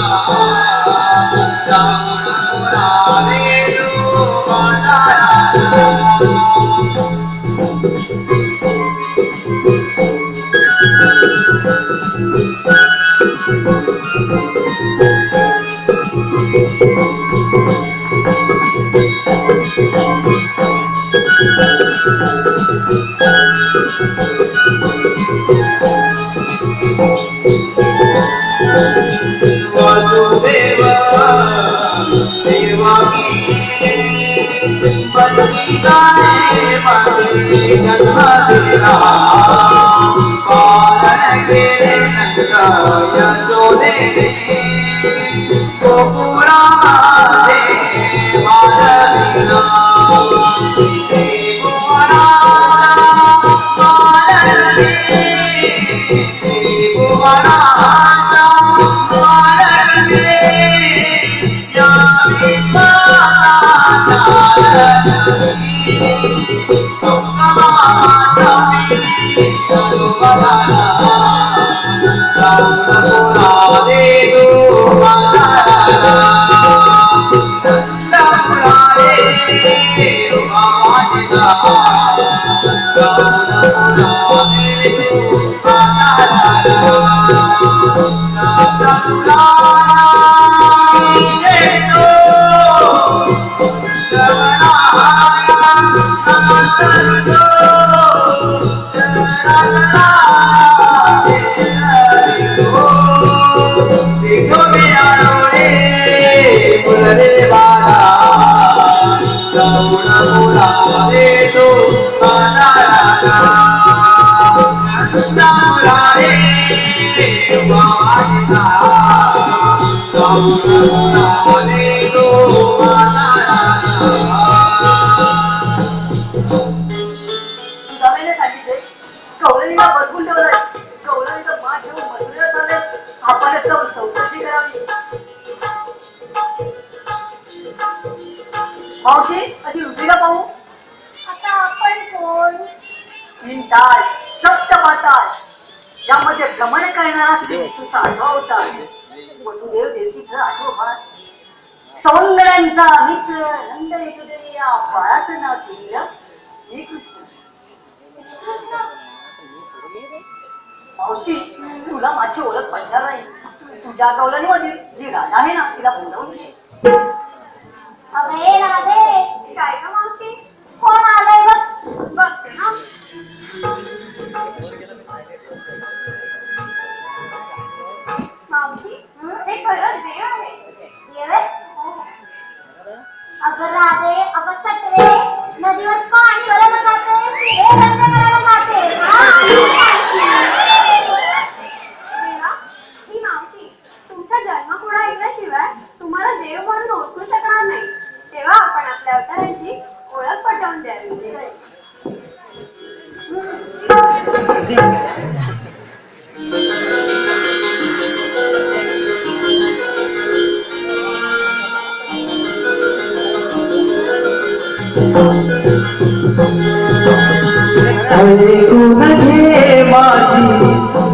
Vasudev အာ Allah. हिंडाळ सप्त पाताळ यामध्ये भ्रमण करणारा श्री विष्णूचा आठवा होता वसुदेव देवकीचं आठवण सौंदर्यांचा मित्र नंद यशोदेवी या बाळाचं नाव दिलं श्रीकृष्ण. कृष्ण मावशी तुला माझी ओळख पडणार नाही. तुझ्या कौलानीमधील जी राधा आहे ना तिला बोलावून घे. अगे राधे. काय का मावशी? कोण आलंय बघ?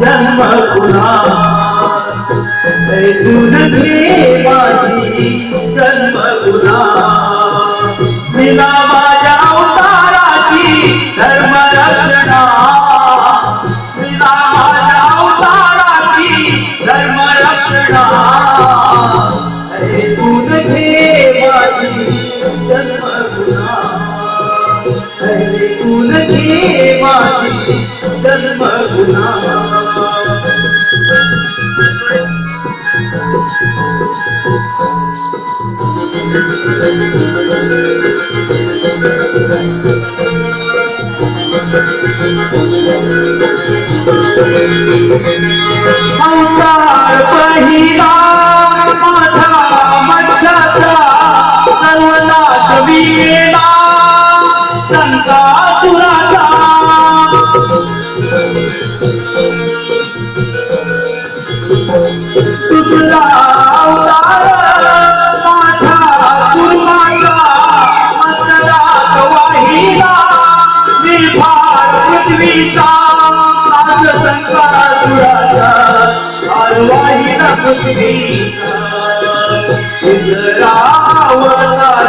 जन्म पुन्हा ऐकून घे माझी जन्म पुन्हा दिला माझ्या अवताराची धर्म रक्षणा अवतार पहिला माझा मच्छाचा सर्वनाश विला संकासुराचा वारवाईला कुंजरावतार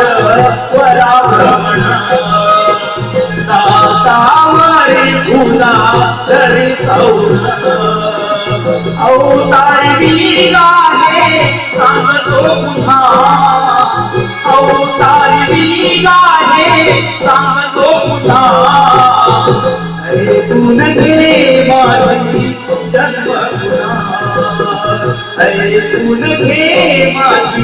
वराभ्रमण अवतारी वीरा सांगतो पुन्हा अवतारी वीरा सांग उनके माशी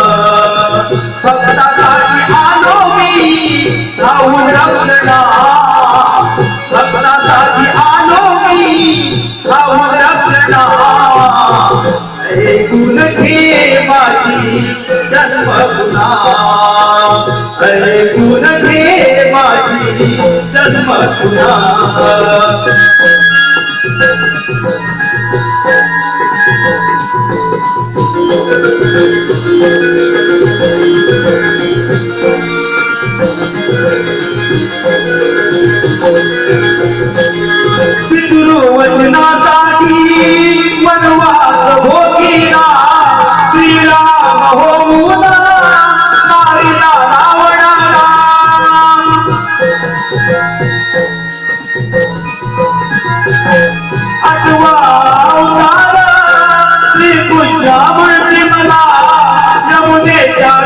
Allah Yeah.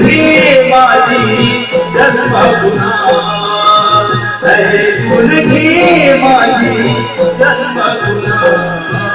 घे माझी जन्मभूना तैथून घे माझी जन्मभूना